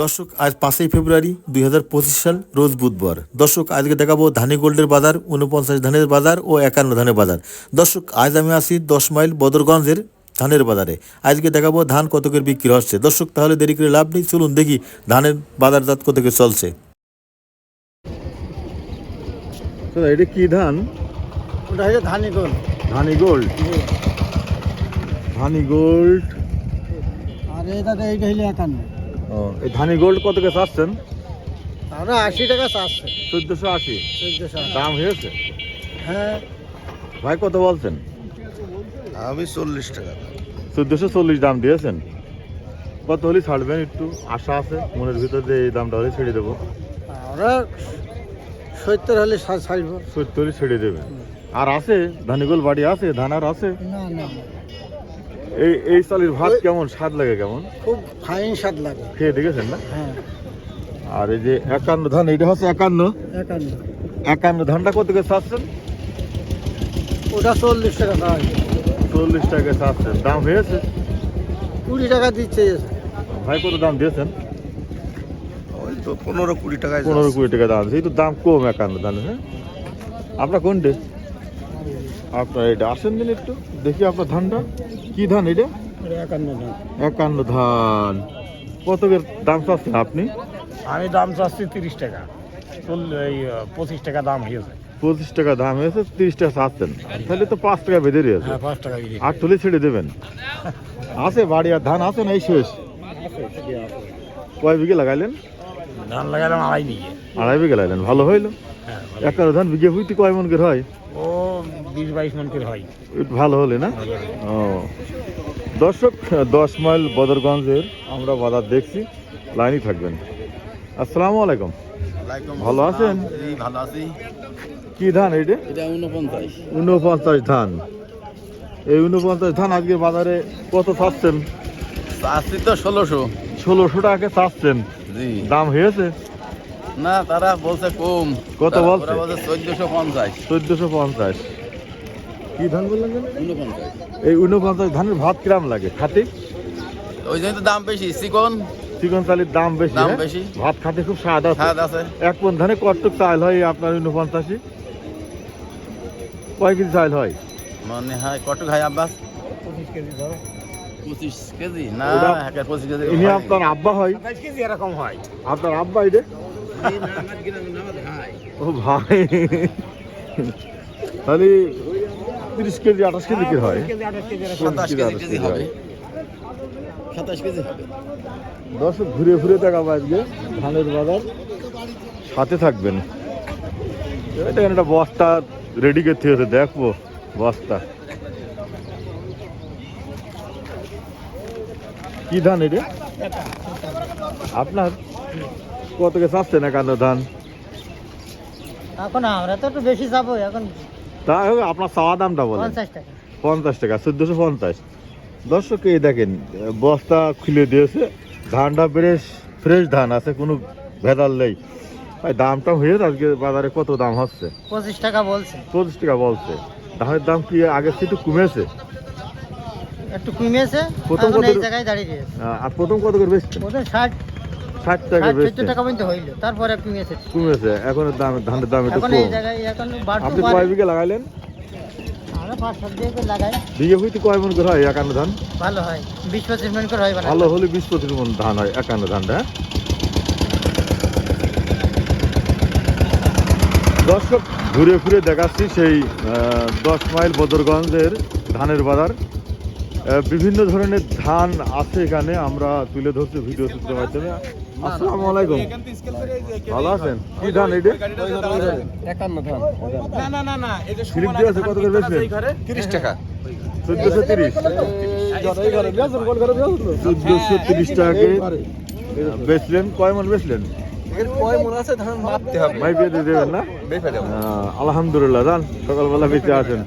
দর্শক আজ পাঁচই ফেব্রুয়ারি দুই সাল রোজ বুধবার। দর্শক আজকে দেখাবো ধানি গোল্ডের বাজার উনপঞ্চাশ ধানের বাজার ও একান্ন ধানের বাজার। দর্শক আজ আমি আসি দশ মাইল বদরগঞ্জের ধানের বাজারে। আজকে দেখাবো ধান কতকের বিক্রি হচ্ছে। দর্শক তাহলে দেরি করে লাভ নেই। চলুন দেখি ধানের বাজারজাত কতকে চলছে। এটা কি ধান? ওটা হচ্ছে ধানি গোল ধানি গোল্ড? ধানি গোল্ড। আর এটা এইটা হইলে একান্ন। ও এই ধানি গোল্ড কতকে চাচ্ছেন? আমরা আশি টাকা চারশো চোদ্দশো আশি। চোদ্দশো দাম হয়েছে? হ্যাঁ। ভাই কত বলছেন? আমি চল্লিশ টাকা চোদ্দশো চল্লিশ দাম দিয়েছেন। কত হলে ছাড়বেন একটু? আশা আছে মনের ভিতর যে এই দামটা হলে ছেড়ে দেবো। আমরা সত্তর হলে সা- ছাড়ব। সত্তর হলে ছেড়ে দেবেন। আর আছে ধানিগোল বাড়ি আছে ধান আর আছে? না না। এই এই চালের ভাত কেমন? স্বাদ লাগে কেমন? খুব ফাইন স্বাদ লাগে। খেয়ে দেখেছেন না? হ্যাঁ। আর এই যে একান্ন ধান এইটা হচ্ছে একান্ন? একান্ন। একান্ন ধানটা কত করে চাচ্ছেন? ওটা চল্লিশ টাকা যায় চল্লিশ টাকা চাচ্ছেন। দাম হয়েছে? কুড়ি টাকা দিচ্ছে। ভাই কত দাম দিয়েছেন? ওই তো পনেরো কুড়ি টাকায় পনেরো কুড়ি টাকা দাম। এই তো দাম কম একান্ন ধান হ্যাঁ? আপনার কোনটে? আপনার এটা আসেন দিন একটু দেখি আপনার ধানটা। কি ধান এটা? একান্ন দাম একান্ন ধান। কত দাম চাচ্ছেন আপনি? আমি দাম চাচ্ছি তিরিশ টাকা। পঁচিশ টাকা দাম হয়েছে। পঁচিশ টাকা দাম হয়েছে তিরিশ টাকা চাচ্ছেন। তাহলে তো পাঁচ টাকা বেঁধে রয়েছে। হ্যাঁ পাঁচ টাকা বিক্রি তুলে ছেড়ে দেবেন। আছে বাড়ি আর ধান আছে না এই শেষ? কয় বিঘে লাগাইলেন? ধান লাগালাম আড়াই বিঘে। আড়াই বিঘে লাগাইলেন ভালো হইল। হ্যাঁ একান্ন ধান বিঘে হইতে কয় মন করে হয়? ও বিশ বাইশ মন করে হয়। একটু ভালো হলে না? ও। দর্শক দশ মাইল বদরগঞ্জের আমরা বাজার দেখছি লাইনই থাকবেন। আসসালামু আলাইকুম। ভালো আছেন? ভালো আছি। কি ধান এইটা? এটা উনপঞ্চাশ উনপঞ্চাশ ধান। এই উনপঞ্চাশ ধান আজকে বাজারে কত চাচ্ছেন? আশি তো ষোলোশো। ষোলোশো টাকা চাচ্ছেন। দাম হয়েছে? না তারা বলছে কম। কত বলছে? চোদ্দশো পঞ্চাশ। চোদ্দশো পঞ্চাশ। কি ধান বললেন উনপঞ্চাশ এই উনপঞ্চাশ ধানের ভাত কিরাম লাগে? খাতে ওই জন্য তো দাম বেশি। চিকন? চিকন চালের দাম বেশি দাম হ্যাঁ? বেশি। ভাত খাতে খুব স্বাদ আছে। স্বাদ আছে। এক পন ধানে কটক চাল হয় আপনার উনপঞ্চাশি কয় কেজি চাল হয়? মনে হয় কত খাই আব্বাস? পঁচিশ কেজি ধরো। পঁচিশ কেজি? না পঁচিশ কেজি ইনি আপনার আব্বা হয়। কেজি এরকম হয়। আপনার আব্বা এটা ও ভাই। তাহলে তিরিশ কেজি আঠাশ কেজি কি হয়? কেজি হয়। সাতাশ হবে। দর্শক ঘুরে ঘুরে দেখাবো আজকে ধানের বাজার। সাথে থাকবেন। এটা একটা বস্তা রেডি করতে হয়েছে দেখব বস্তা। কি ধান এটা? আপনার? কত কে চাচ্ছেন একান্ন ধান? এখন আমরা তো একটু বেশি যাব এখন তা আপনার চাওয়া দামটা বলেন। পঞ্চাশ টাকা। পঞ্চাশ টাকা চোদ্দশো পঞ্চাশ। দর্শক এই দেখেন বস্তা খুলে দিয়েছে। ধানটা বেশ ফ্রেশ ধান আছে কোনো ভেজাল নেই। ভাই দামটা হয়ে আজকে বাজারে কত দাম হচ্ছে? পঁচিশ টাকা বলছে। পঁচিশ টাকা বলছে। ধানের দাম কি থেকে একটু কমেছে? একটু কমেছে প্রথম কত- জায়গায় দাঁড়িয়ে আর প্রথম কত করে বেচছেন? ওদের ষাট। ষাট টাকা ষাট টাকা পর্যন্ত হইল। তারপরে কমেছে কমেছে এখন দাম ধানের দাম একটু কম। এই জায়গায় এখন বাড়তে আপনি কয় বিঘে লাগাইলেন? আমরা পাঁচ সাত দিয়ে করে লাগাই। বিঘে হইতে কয় মন করে হয় একান্ন ধান? ভালো হয়। বিশ পঁচিশ মিনিট করে হয় ভালো হলে বিশ পঁচিশ মন ধান হয় একান্ন ধানটা হ্যাঁ? দর্শক ঘুরে ফিরে দেখাচ্ছি সেই দশ মাইল বদরগঞ্জের ধানের বাজার। বিভিন্ন ধরনের ধান আছে এখানে আমরা তুলে ধরছি ভিডিও চিত্রের মাধ্যমে। আসসালামু আলাইকুম। ভালো আছেন? কি ধান এইটা? একান্ন ধান। না না না না এই যে স্লিপ দিয়ে আছে কত করে বেচবেন তিরিশ টাকা। চোদ্দশো তিরিশ। চোদ্দশো তিরিশ টাকাকে বেচলেন। কয় মন বেচলেন? এর কয় মন আছে ধান মাপতে হবে। ভাই পেয়ে দেবেন না? বেফে দেবো। আলহামদুলিল্লাহ জান সকালবেলা বেঁচে আসেন।